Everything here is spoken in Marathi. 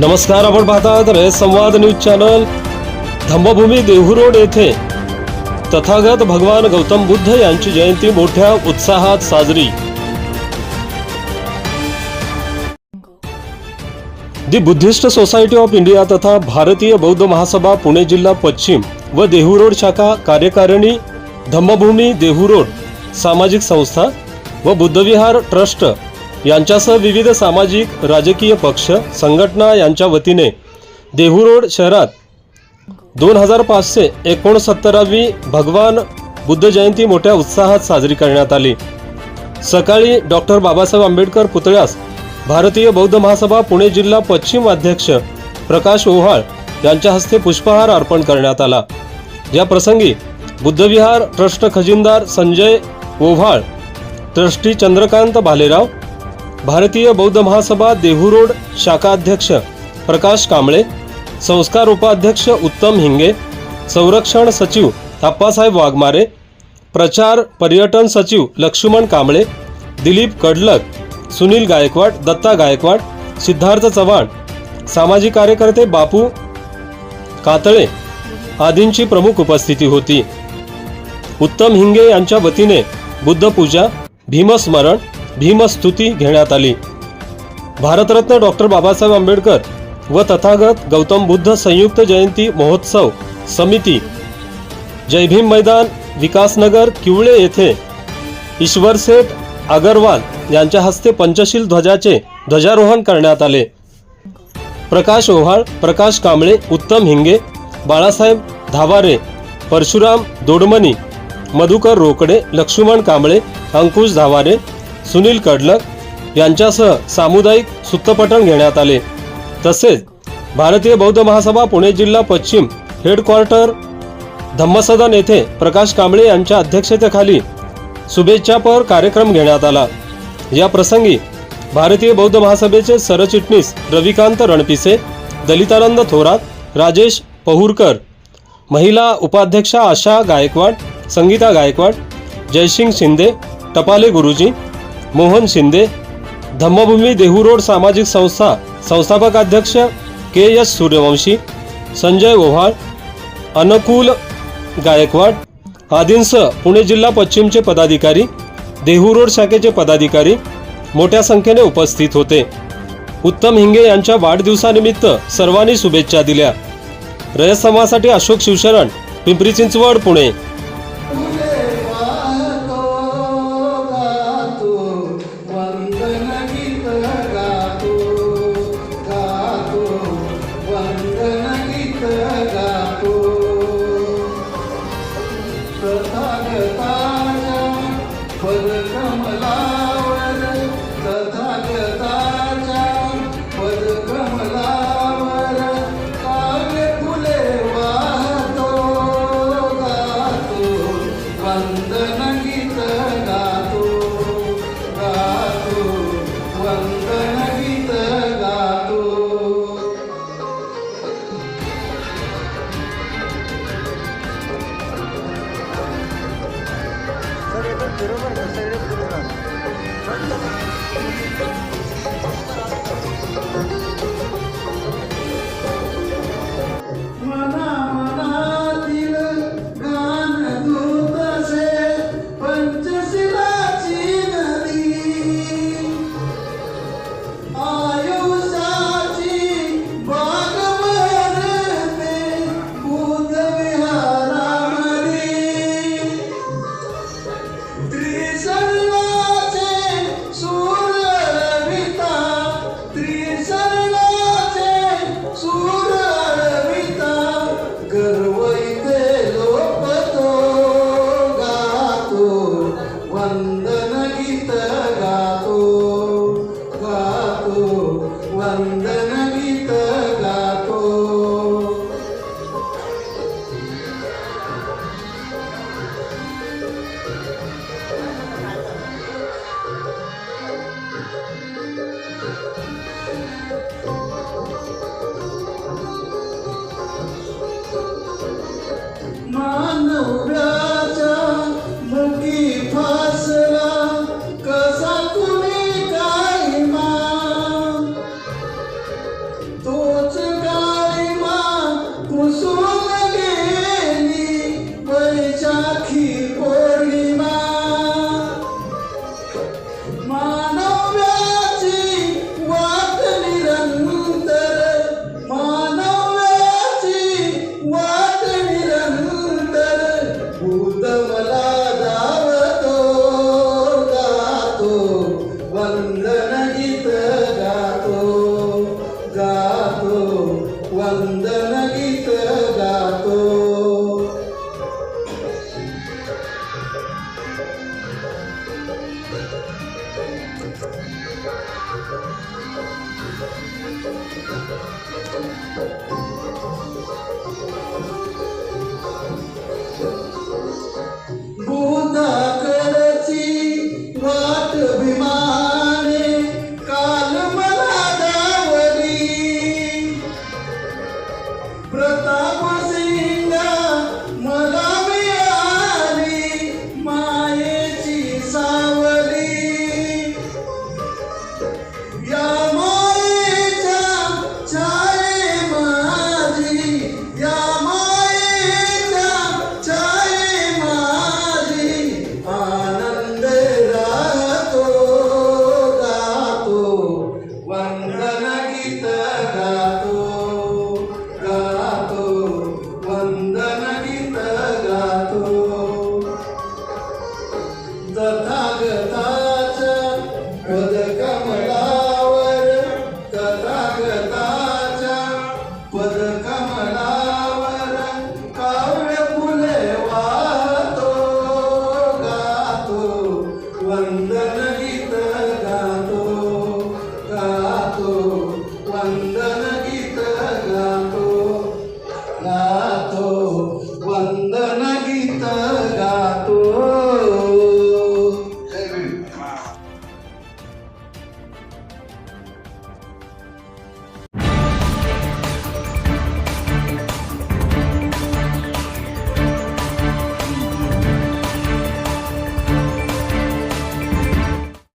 नमस्कार आपण पाहतात रे Samvad news channel. Dhammabhoomi Dehu road येथे तथागत भगवान गौतम बुद्ध यांची जयंती मोठ्या उत्साहात साजरी. The Buddhist society of India तथा भारतीय बौद्ध महासभा पुणे जिल्हा पश्चिम व देहू रोड शाखा कार्यकारिणी धम्मभूमी देहू रोड सामाजिक संस्था व बुद्धविहार ट्रस्ट यांच्यासह विविध सामाजिक राजकीय पक्ष संघटना यांच्या वतीने देहू रोड शहरात दोन हजार पाचशे एकोणसत्तरावी भगवान बुद्ध जयंती मोठ्या उत्साहात साजरी करण्यात आली. सकाळी डॉक्टर बाबासाहेब आंबेडकर पुतळ्यास भारतीय बौद्ध महासभा पुणे जिल्हा पश्चिम अध्यक्ष प्रकाश ओव्हाळ यांच्या हस्ते पुष्पहार अर्पण करण्यात आला. या प्रसंगी बुद्धविहार ट्रस्ट खजिनदार संजय ओव्हाळ ट्रस्टी चंद्रकांत भालेराव भारतीय बौद्ध महासभा देहू रोड शाखाध्यक्ष प्रकाश कांबळे संस्कार उपाध्यक्ष उत्तम हिंगे संरक्षण सचिव आप्पासाहेब वाघमारे प्रचार पर्यटन सचिव लक्ष्मण कांबळे दिलीप कडलक सुनील गायकवाड दत्ता गायकवाड सिद्धार्थ चव्हाण सामाजिक कार्यकर्ते बापू कातळे आदींची प्रमुख उपस्थिती होती. उत्तम हिंगे यांच्या वतीने बुद्ध पूजा भीमस्मरण भीमस्तुती घेण्यात आली. भारतरत्न डॉक्टर बाबासाहेब आंबेडकर व तथागत गौतम बुद्ध संयुक्त जयंती महोत्सव समिती जय भीम मैदान विकासनगर किवळे येथे ईश्वरसेठ अगरवाल यांच्या हस्ते पंचशील ध्वजाचे ध्वजारोहण करण्यात आले. प्रकाश ओव्हाळ प्रकाश कांबळे उत्तम हिंगे बाळासाहेब धावारे परशुराम दोडमनी मधुकर रोकडे लक्ष्मण कांबळे अंकुश धावारे सुनील कडलक यांच्यासह सामुदायिक सुत्तपठण घेण्यात आले. तसेच भारतीय बौद्ध महासभा पुणे जिल्हा पश्चिम हेडक्वार्टर धम्मसदन येथे प्रकाश कांबळे यांच्या अध्यक्षतेखाली शुभेच्छापर कार्यक्रम घेण्यात आला. या प्रसंगी भारतीय बौद्ध महासभेचे सरचिटणीस रविकांत रणपिसे दलितानंद थोरात राजेश पहुरकर महिला उपाध्यक्षा आशा गायकवाड संगीता गायकवाड जयसिंग शिंदे टपाले गुरुजी मोहन शिंदे धम्मभूमी देहू रोड सामाजिक संस्था संस्थापक अध्यक्ष के एस सूर्यवंशी संजय ओव्हाळ अनुकूल गायकवाड आदींसह पुणे जिल्हा पश्चिमचे पदाधिकारी देहू रोड शाखेचे पदाधिकारी मोठ्या संख्येने उपस्थित होते. उत्तम हिंगे यांच्या वाढदिवसानिमित्त सर्वांनी शुभेच्छा दिल्या. रयत समाजासाठी अशोक शिवशरण पिंपरी चिंचवड पुणे. पदकमलावर तथागताच्या पदकमलावर काव्य फुले वाहतो गातो वंदन गीत. गा ವಂದನಗೀತ ಗಾತೋ